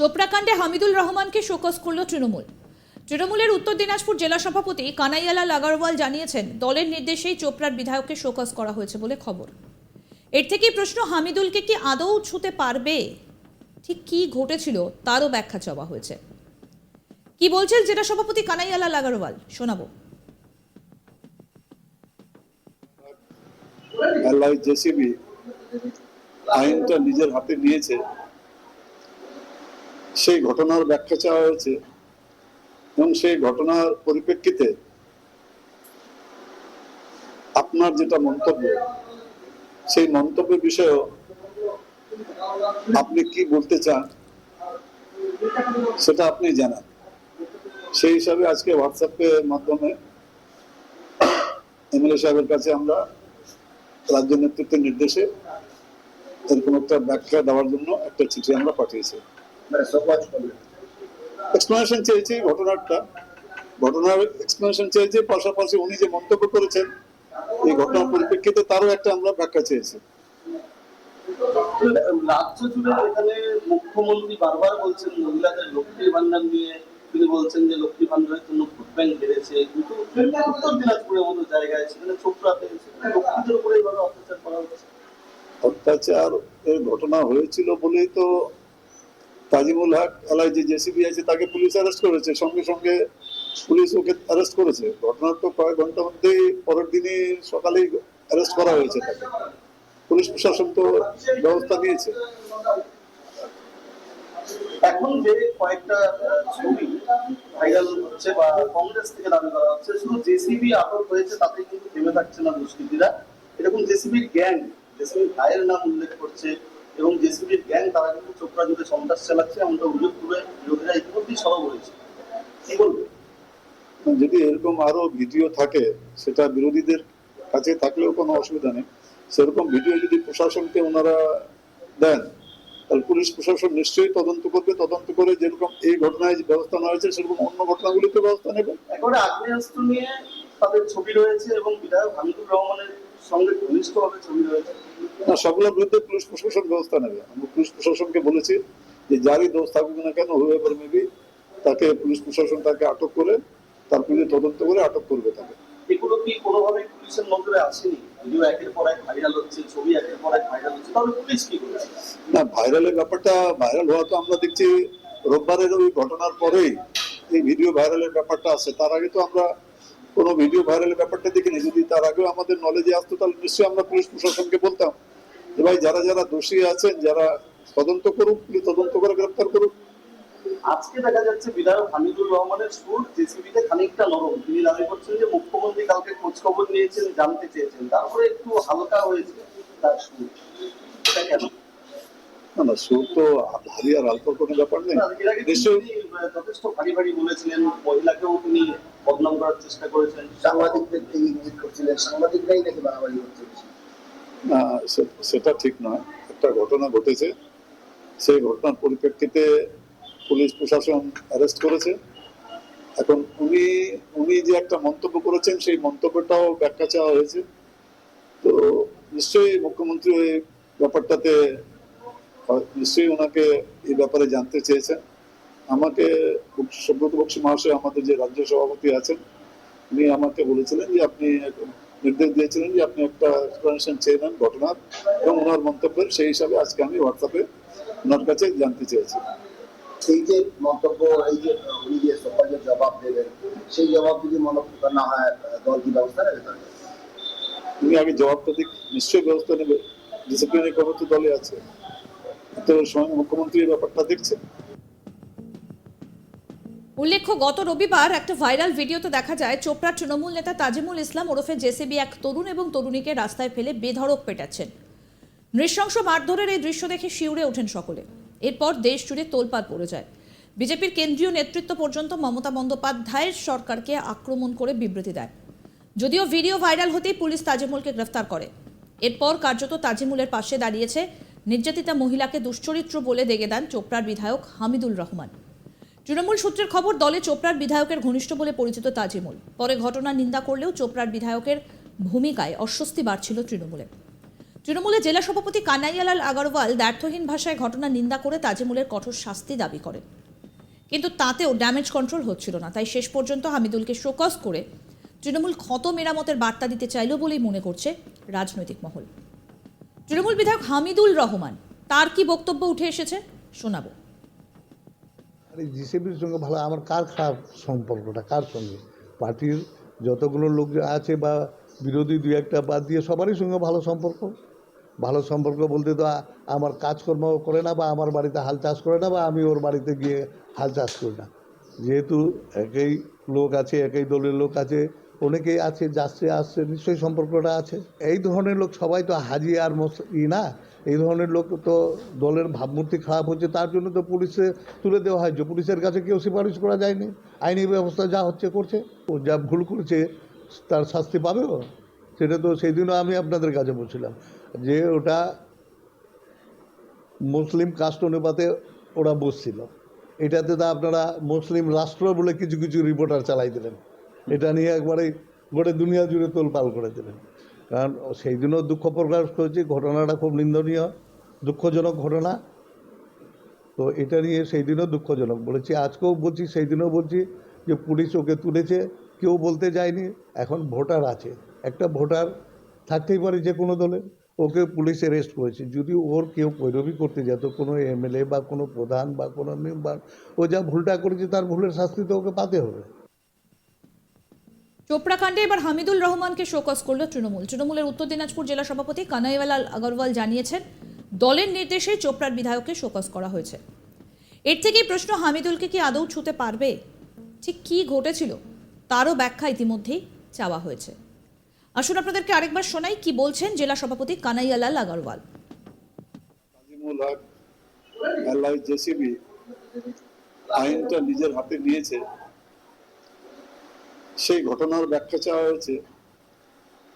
চোপড়াকাণ্ডে হামিদুল রহমানকে শোকজ করল তৃণমূল। তৃণমূলের উত্তর দিনাজপুর জেলা সভাপতি কানাইয়ালাল আগারওয়াল জানিয়েছেন, দলের নির্দেশেই চোপড়ার বিধায়ককে শোকজ করা হয়েছে বলে খবর। এর থেকেই প্রশ্ন, হামিদুলকে কি আদৌ ছুতে পারবে? ঠিক কি ঘটেছিল তারও ব্যাখ্যা চাওয়া হয়েছে। কি বলছেন জেলা সভাপতি কানাইয়ালাল আগারওয়াল? শোনাবো। জেসিবি আইনটা নিজের হাতে নিয়েছে। সেই ঘটনার ব্যাখ্যা চাওয়া হয়েছে এবং সেই ঘটনার পরিপ্রেক্ষিতে আপনার যেটা মন্তব্য, সেই মন্তব্যের বিষয়েও আপনি কি বলতে চান সেটা আপনি জানান। সেই হিসাবে আজকে হোয়াটসঅ্যাপের মাধ্যমে এমএলএ সাহেবের কাছে আমরা রাজ্য নেতৃত্বের নির্দেশে এরকম একটা ব্যাখ্যা দেওয়ার জন্য একটা চিঠি আমরা পাঠিয়েছি। মানে সহজ করলেন এক্সপ্লেনেশন চেয়েছি ঘটনাটা। ঘটনার এক্সপ্লেনেশন চেয়েছি পাশাপাশি উনি যে মন্তব্য করেছেন এই ঘটনার পরিপ্রেক্ষিতে তারও একটা আমরা ব্যাখ্যা চেয়েছি। রাজ্য জুড়ে এখানে মুখ্যমন্ত্রী বারবার বলছেন মহিলাদের লক্ষ্মী ভান্ডার নিয়ে। তিনি বলছেন যে লক্ষ্মী ভান্ডারের জন্য ভোট ব্যাংক বেড়েছে। কিন্তু উত্তর দিনাজপুরের মতো জায়গায় সেখানে ছোকরাতে সেখানে লক্ষ্মীদের উপরে এইভাবে অত্যাচার করা হচ্ছে। অত্যাচার এর ঘটনা হয়েছিল বলেই তো তাজিমুল হক এলাই যে জেসিবি আছে তাকে পুলিশ অ্যারেস্ট করেছে, সঙ্গে সঙ্গে পুলিশ ওকে অ্যারেস্ট করেছে। ঘটনার তো কয়েক ঘণ্টার মধ্যেই পরের দিনই সকালেই অ্যারেস্ট করা হয়েছে তাকে। পুলিশ প্রশাসন তো ব্যবস্থা নিয়েছে। এখন যে কয়েকটা ছবি ভাইরাল হচ্ছে বা কংগ্রেস থেকে দাবি করা হচ্ছে, শুধু জেসিবি আটক হয়েছে তাতে কিন্তু থেমে থাকছে না দুষ্কৃতীরা। এরকম জেসিবির গ্যাং জেসিবি ভাইয়ের নাম উল্লেখ করছে এবং জেসিবির গ্যাং তারা কিন্তু চোপড়া জুড়ে সন্ত্রাস চালাচ্ছে এমনটা অভিযোগ তুলে বিরোধীরা ইতিমধ্যেই সরব হয়েছে কি বলবে? যদি এরকম আরও ভিডিও থাকে সেটা বিরোধীদের কাছে থাকলেও কোনো অসুবিধা নেই। সেরকম ভিডিও যদি প্রশাসনকে ওনারা দেন তাহলে পুলিশ প্রশাসন নিশ্চয়ই তদন্ত করবে। তদন্ত করে যেরকম এই ঘটনায় যে ব্যবস্থা নেওয়া হয়েছে সেরকম অন্য ঘটনাগুলিতে ব্যবস্থা নেবে। একেবারে আগ্নেয়াস্ত্র নিয়ে তাদের ছবি রয়েছে এবং বিধায়ক হামিদুর রহমানের সঙ্গে ঘনিষ্ঠভাবে ছবি রয়েছে। না সবগুলোর বিরুদ্ধে পুলিশ প্রশাসন ব্যবস্থা নেবে। আমরা পুলিশ প্রশাসনকে বলেছি যে যারই দোষ থাকুক না কেন হুয়েভার মেবি তাকে পুলিশ প্রশাসন তাকে আটক করে তার বিরুদ্ধে তদন্ত করে আটক করবে তাকে। এগুলো কি পুলিশের নজরে আসেনি? ভিডিও একের পর এক ভাইরাল হচ্ছে ছবি একের পর এক ভাইরাল হচ্ছে তাহলে পুলিশ কি করছে? না ভাইরালের ব্যাপারটা ভাইরাল হওয়া তো আমরা দেখছি রোববারের ওই ঘটনার পরেই এই ভিডিও ভাইরালের ব্যাপারটা আছে। তার আগে তো আমরা কোনো ভিডিও ভাইরালের ব্যাপারটা দেখিনি। যদি তার আগেও আমাদের নলেজে আসতো তাহলে নিশ্চয়ই আমরা পুলিশ প্রশাসনকে বলতাম। যে ভাই যারা যারা দোষী আছেন যারা তদন্ত করুক তদন্ত করে গ্রেপ্তার করুক। আজকে দেখা যাচ্ছে বিধায়ক হামিদুর রহমানের সুর জেসিবিতে খানিকটা নরম। তিনি দাবি করছেন যে মুখ্যমন্ত্রী কালকে খোঁজ খবর নিয়েছেন জানতে চেয়েছেন। তারপরে একটু হালকা হয়েছে তার সুর। কেন? না না সুর তো ভারী আর কোনো ব্যাপার নেই। যথেষ্ট ভারী ভারী বলেছিলেন। মহিলাকেও তিনি বদনাম করার চেষ্টা করেছেন। সাংবাদিকদেরকে ইঙ্গিত করছিলেন। সাংবাদিকরাই নাকি বাড়াবাড়ি। না সেটা ঠিক নয়। একটা ঘটনা ঘটেছে। সেই ঘটনার পরিপ্রেক্ষিতে পুলিশ প্রশাসন অ্যারেস্ট করেছে। এখন উনি উনি যে একটা মন্তব্য করেছেন, সেই মন্তব্যটাও ব্যাখ্যা চাওয়া হয়েছে। তো নিশ্চয়ই মুখ্যমন্ত্রী ওই ব্যাপারটাতে, নিশ্চয়ই ওনাকে এই ব্যাপারে জানতে চেয়েছেন। আমাকে সুব্রত বক্সী মহাশয়, আমাদের যে রাজ্য সভাপতি আছেন, উনি আমাকে বলেছিলেন যে আপনি নির্দেশ দিয়েছিলেন যে আপনি একটা এক্সপ্লেনেশন চেয়ে নেন ঘটনার এবং ওনার মন্তব্যের সেই হিসাবে আজকে আমি হোয়াটসঅ্যাপে ওনার কাছে জানতে চেয়েছি। এই যে মন্তব্য এই যে উনি যে সকালে জবাব দেবেন সেই জবাব যদি মনে না হয় দল কি ব্যবস্থা নেবে তাহলে? উনি আগে জবাবটা দিক নিশ্চয়ই ব্যবস্থা নেবে। ডিসিপ্লিনারি কমিটি দলে আছে। তো মুখ্যমন্ত্রী ব্যাপারটা দেখছেন। উল্লেখ্য, গত রবিবার একটা ভাইরাল ভিডিওতে দেখা যায়, চোপড়ার তৃণমূল নেতা তাজিমুল ইসলাম ওরফে জেসিবি এক তরুণ এবং তরুণীকে রাস্তায় ফেলে বেধড়ক পেটাচ্ছেন। নৃশংস মারধরের এই দৃশ্য দেখে শিউরে ওঠেন সকলে। এরপর দেশ জুড়ে তোলপাড় পড়ে যায়। বিজেপির কেন্দ্রীয় নেতৃত্ব পর্যন্ত মমতা বন্দ্যোপাধ্যায়ের সরকারকে আক্রমণ করে বিবৃতি দেয়। যদিও ভিডিও ভাইরাল হতেই পুলিশ তাজিমুলকে গ্রেফতার করে। এরপর কার্যত তাজিমুলের পাশে দাঁড়িয়েছে নির্যাতিতা মহিলাকে দুশ্চরিত্র বলে দেগে দেন চোপড়ার বিধায়ক হামিদুল রহমান। তৃণমূল সূত্রের খবর, দলে চোপড়ার বিধায়কের ঘনিষ্ঠ বলে পরিচিত তাজিমুল। পরে ঘটনার নিন্দা করলেও চোপড়ার বিধায়কের ভূমিকায় অস্বস্তি বাড়ছিল তৃণমূলে। তৃণমূলের জেলা সভাপতি কানাইয়ালাল আগরওয়াল দ্ব্যর্থহীন ভাষায় ঘটনা নিন্দা করে তাজেমুলের কঠোর শাস্তি দাবি করেন। কিন্তু তাতেও ড্যামেজ কন্ট্রোল হচ্ছিল না। তাই শেষ পর্যন্ত হামিদুলকে শোকজ করে তৃণমূল ক্ষত মেরামতের বার্তা দিতে চাইল বলেই মনে করছে রাজনৈতিক মহল। তৃণমূল বিধায়ক হামিদুল রহমান, তার কি বক্তব্য উঠে এসেছে শোনাবো। আরে জিসিবির সঙ্গে ভালো, আমার কার খারাপ সম্পর্কটা? কার সঙ্গে? পার্টির যতগুলো লোক আছে বা বিরোধী দু একটা বাদ দিয়ে সবারই সঙ্গে ভালো সম্পর্ক। ভালো সম্পর্ক বলতে তো আমার কাজকর্ম করে না বা আমার বাড়িতে হাল চাষ করে না বা আমি ওর বাড়িতে গিয়ে হাল চাষ করি না। যেহেতু একই লোক আছে, একই দলের লোক আছে, অনেকেই আছে, যাচ্ছে, আসছে, নিশ্চয়ই সম্পর্কটা আছে। এই ধরনের লোক সবাই তো হাজি আর ই না। এই ধরনের লোক তো দলের ভাবমূর্তি খারাপ হচ্ছে, তার জন্য তো পুলিশে তুলে দেওয়া হয় যে পুলিশের কাছে কেউ সুপারিশ করা যায়নি। আইনি ব্যবস্থা যা হচ্ছে করছে, ও যা ভুল করেছে, তার শাস্তি পাবে ও? সেটা তো সেই দিনও আমি আপনাদের কাছে বলছিলাম যে ওটা মুসলিম কাস্ট অনুপাতে ওরা বসছিল। এটাতে তো আপনারা মুসলিম রাষ্ট্র বলে কিছু কিছু রিপোর্টার চালাই দিলেন। এটা নিয়ে একবারে গোটা দুনিয়া জুড়ে তোলপাল করে দিলেন। কারণ সেই দিনও দুঃখ প্রকাশ করেছি, ঘটনাটা খুব নিন্দনীয়, দুঃখজনক ঘটনা। তো এটা নিয়ে সেই দিনও দুঃখজনক বলেছি, আজকেও বলছি সেই দিনও বলছি যে পুলিশ ওকে তুলেছে, কেউ বলতে যায়নি, এখন ভোটার আছে। একটা ভোটার থাকতেই পারে যে কোনো দলে, ওকে পুলিশ অ্যারেস্ট করেছে। যদি ওর কেউ কৈরবি করতে যেত কোনো এমএলএ বা কোনো প্রধান বা কোনো মেম্বার, ও যা ভুলটা করেছে, তার ভুলের শাস্তি তো ওকে পাতে হবে। চোপড়া কাণ্ডে এবার হামিদুল রহমানকে শোকজ করল তৃণমূল। তৃণমূলের উত্তর দিনাজপুর জেলা সভাপতি কানাইওয়ালাল আগরওয়াল জানিয়েছেন, দলের নির্দেশে চোপড়ার বিধায়ককে শোকজ করা হয়েছে। এর থেকেই প্রশ্ন, হামিদুলকে কি আদৌ ছুতে পারবে? ঠিক কি ঘটেছিল? তারও ব্যাখ্যা ইতিমধ্যেই চাওয়া হয়েছে। আসুন আপনাদেরকে আরেকবার শোনাই কি বলছেন জেলা সভাপতি কানাইয়ালাল আগরওয়াল। আইনটা নিজের হাতে নিয়েছে। সেই ঘটনার ব্যাখ্যা চাওয়া হয়েছে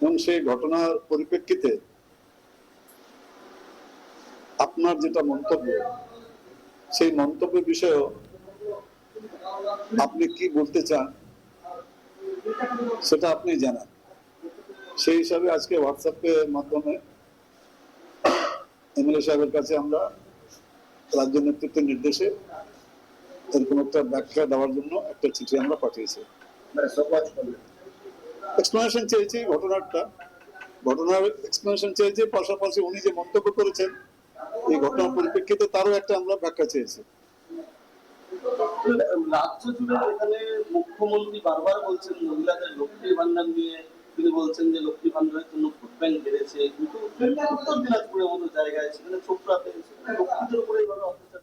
এবং সেই ঘটনার পরিপ্রেক্ষিতে আপনার যেটা মন্তব্য, সেই মন্তব্যের বিষয়েও আপনি কি বলতে চান সেটা আপনি জানান। সেই হিসাবে আজকে হোয়াটসঅ্যাপের মাধ্যমে এমএলএ সাহেবের কাছে আমরা রাজ্য নেতৃত্বের নির্দেশে এরকম একটা ব্যাখ্যা দেওয়ার জন্য একটা চিঠি আমরা পাঠিয়েছি। এক্সপ্লেনেশন চেয়েছি ঘটনাটা। ঘটনার এক্সপ্লেনেশন চেয়েছি পাশাপাশি উনি যে মন্তব্য করেছেন এই ঘটনার পরিপ্রেক্ষিতে তারও একটা আমরা ব্যাখ্যা চেয়েছি। রাজ্য জুড়ে এখানে মুখ্যমন্ত্রী বারবার বলছেন মহিলাদের লক্ষ্মী ভান্ডার নিয়ে তিনি বলছেন যে লক্ষ্মী ভান্ডারের জন্য ভোট ব্যাংক বেড়েছে। কিন্তু উত্তর দিনাজপুরের মতো জায়গায় সেখানে সেখানে লক্ষ্মীদের উপরে এইভাবে অত্যাচার